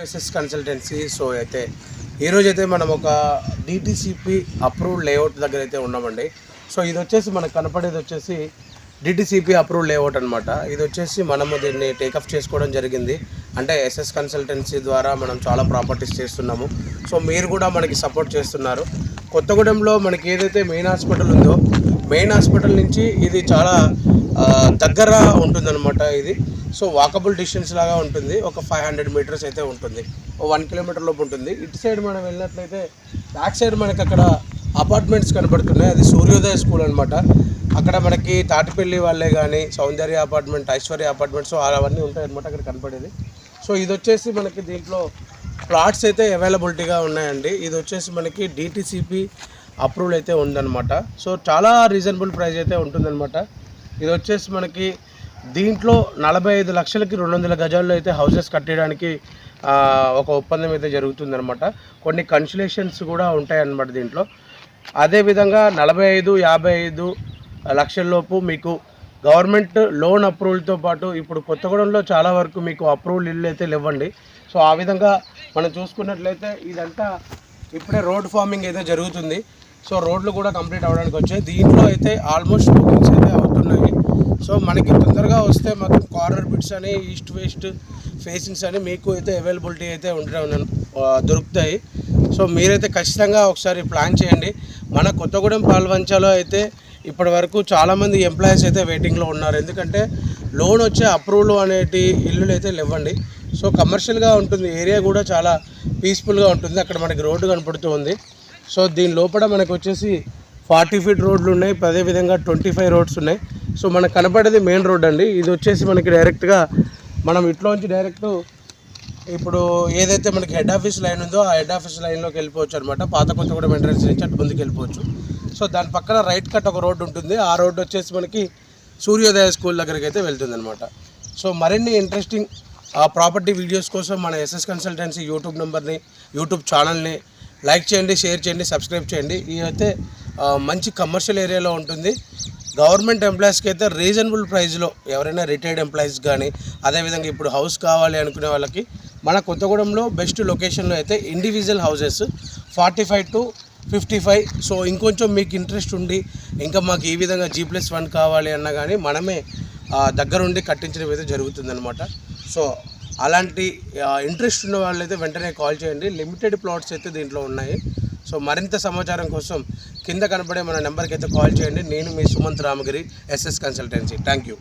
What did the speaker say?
SS consultancy so అయితే ఈరోజు అయితే మనం ఒక డిటిసిపి అప్రూవ్డ్ లేఅవుట్ దగ్గర అయితే ఉన్నామండి. సో ఇది వచ్చేసి మనకు కనపడేది వచ్చేసి డిటిసిపి అప్రూవ్డ్ లేఅవుట్ అనమాట ఇది వచ్చేసి మనము దీన్ని టేకప్ చేసుకోవడం జరిగింది. అంటే ఎస్ఎస్ కన్సల్టెన్సీ ద్వారా మనం చాలా ప్రాపర్టీస్ చేస్తున్నాము. సో మీరు కూడా మనకి సపోర్ట్ చేస్తున్నారు. కొత్తగూడెంలో మనకి ఏదైతే మెయిన్ హాస్పిటల్ ఉందో మెయిన్ హాస్పిటల్ నుంచి ఇది చాలా దగ్గర ఉంటుందన్నమాట ఇది. సో వాకబుల్ డిస్టెన్స్ లాగా ఉంటుంది. ఒక ఫైవ్ హండ్రెడ్ మీటర్స్ అయితే ఉంటుంది. ఓ వన్ కిలోమీటర్ లోపు ఉంటుంది. ఇటు సైడ్ మనం వెళ్ళినట్లయితే బ్యాక్ సైడ్ మనకి అక్కడ అపార్ట్మెంట్స్ కనబడుతున్నాయి. అది సూర్యోదయ స్కూల్ అనమాట అక్కడ మనకి తాటిపల్లి వాళ్ళే కానీ Soundarya apartment Aishwarya apartment so అవన్నీ ఉంటాయన్నమాట అక్కడ కనపడేది. సో ఇది వచ్చేసి మనకి దీంట్లో ప్లాట్స్ అయితే అవైలబిలిటీగా ఉన్నాయండి. ఇది వచ్చేసి మనకి డిటీసీపీ అప్రూవల్ అయితే ఉందన్నమాట. సో చాలా రీజనబుల్ ప్రైస్ అయితే ఉంటుందన్నమాట. ఇది వచ్చేసి మనకి దీంట్లో నలభై ఐదు లక్షలకి రెండు వందల గజాల్లో అయితే హౌసెస్ కట్టేయడానికి ఒక ఒప్పందం అయితే జరుగుతుందనమాట కొన్ని కన్సులేషన్స్ కూడా ఉంటాయన్నమాట దీంట్లో. అదేవిధంగా నలభై ఐదు యాభై ఐదు లక్షల్లోపు మీకు గవర్నమెంట్ లోన్ అప్రూవల్తో పాటు ఇప్పుడు కొత్తగూడెంలో చాలా వరకు మీకు అప్రూవల్ ఇల్లు అయితే ఇవ్వండి సో ఆ విధంగా మనం చూసుకున్నట్లయితే ఇదంతా ఇప్పుడే రోడ్ ఫార్మింగ్ అయితే జరుగుతుంది. సో రోడ్లు కూడా కంప్లీట్ అవ్వడానికి వచ్చాయి. దీంట్లో అయితే ఆల్మోస్ట్ బుకింగ్స్ అయితే అవుతున్నాయి. సో మనకి తొందరగా వస్తే మాత్రం కార్నర్ బిట్స్ అని ఈస్ట్ వెస్ట్ ఫేసింగ్స్ అని మీకు అయితే అవైలబిలిటీ అయితే ఉంటాయి దొరుకుతాయి. సో మీరైతే ఖచ్చితంగా ఒకసారి ప్లాన్ చేయండి. మన కొత్తగూడెం పాల్వంచాలో అయితే ఇప్పటి వరకు చాలామంది ఎంప్లాయీస్ అయితే వెయిటింగ్లో ఉన్నారు. ఎందుకంటే లోన్ వచ్చే అప్రూవల్ అనేటి ఇల్లులు అయితే లేవండి. సో కమర్షియల్గా ఉంటుంది ఏరియా కూడా చాలా పీస్ఫుల్గా ఉంటుంది. అక్కడ మనకి రోడ్డు కనపడుతూ ఉంది. సో దీని లోపల మనకు వచ్చేసి ఫార్టీ ఫీట్ రోడ్లు ఉన్నాయి. అదేవిధంగా ట్వంటీ ఫైవ్ రోడ్స్ ఉన్నాయి. సో మనకు కనపడేది మెయిన్ రోడ్ అండి. ఇది వచ్చేసి మనకి డైరెక్ట్గా మనం ఇట్లోంచి డైరెక్ట్ ఇప్పుడు ఏదైతే మనకి హెడ్ ఆఫీస్ లైన్ ఉందో ఆ హెడ్ ఆఫీస్ లైన్లోకి వెళ్ళిపోవచ్చు అనమాట పాత కొత్తగూడెం ఎంట్రన్స్ నుంచి అటు ముందుకు వెళ్ళిపోవచ్చు సో దాని పక్కన రైట్ కట్ ఒక రోడ్డు ఉంటుంది. ఆ రోడ్డు వచ్చేసి మనకి సూర్యోదయ స్కూల్ దగ్గరికి అయితే వెళ్తుంది అనమాట సో మరిన్ని ఇంట్రెస్టింగ్ ప్రాపర్టీ వీడియోస్ కోసం మన ఎస్ఎస్ కన్సల్టెన్సీ యూట్యూబ్ నెంబర్ని యూట్యూబ్ ఛానల్ని లైక్ చేయండి షేర్ చేయండి సబ్స్క్రైబ్ చేయండి. ఇది అయితే మంచి కమర్షియల్ ఏరియాలో ఉంటుంది. గవర్నమెంట్ ఎంప్లాయీస్కి అయితే రీజనబుల్ ప్రైస్లో ఎవరైనా రిటైర్డ్ ఎంప్లాయీస్ కానీ అదేవిధంగా ఇప్పుడు హౌస్ కావాలి అనుకునే వాళ్ళకి మన కొత్తగూడెంలో బెస్ట్ లొకేషన్లో అయితే individual houses forty five to fifty five so ఇంకొంచెం మీకు ఇంట్రెస్ట్ ఉండి ఇంకా మాకు ఈ విధంగా జీ ప్లస్ వన్ కావాలి అన్నా కానీ మనమే దగ్గరుండి కట్టించడం అయితే జరుగుతుందనమాట సో అలాంటి ఇంట్రెస్ట్ ఉన్న వాళ్ళైతే వెంటనే కాల్ చేయండి. లిమిటెడ్ ప్లాట్స్ అయితే దీంట్లో ఉన్నాయి. సో మరింత సమాచారం కోసం కింద కనపడే మన నెంబర్కి అయితే కాల్ చేయండి. నేను మీ Sumanth Ramagiri SS consultancy thank you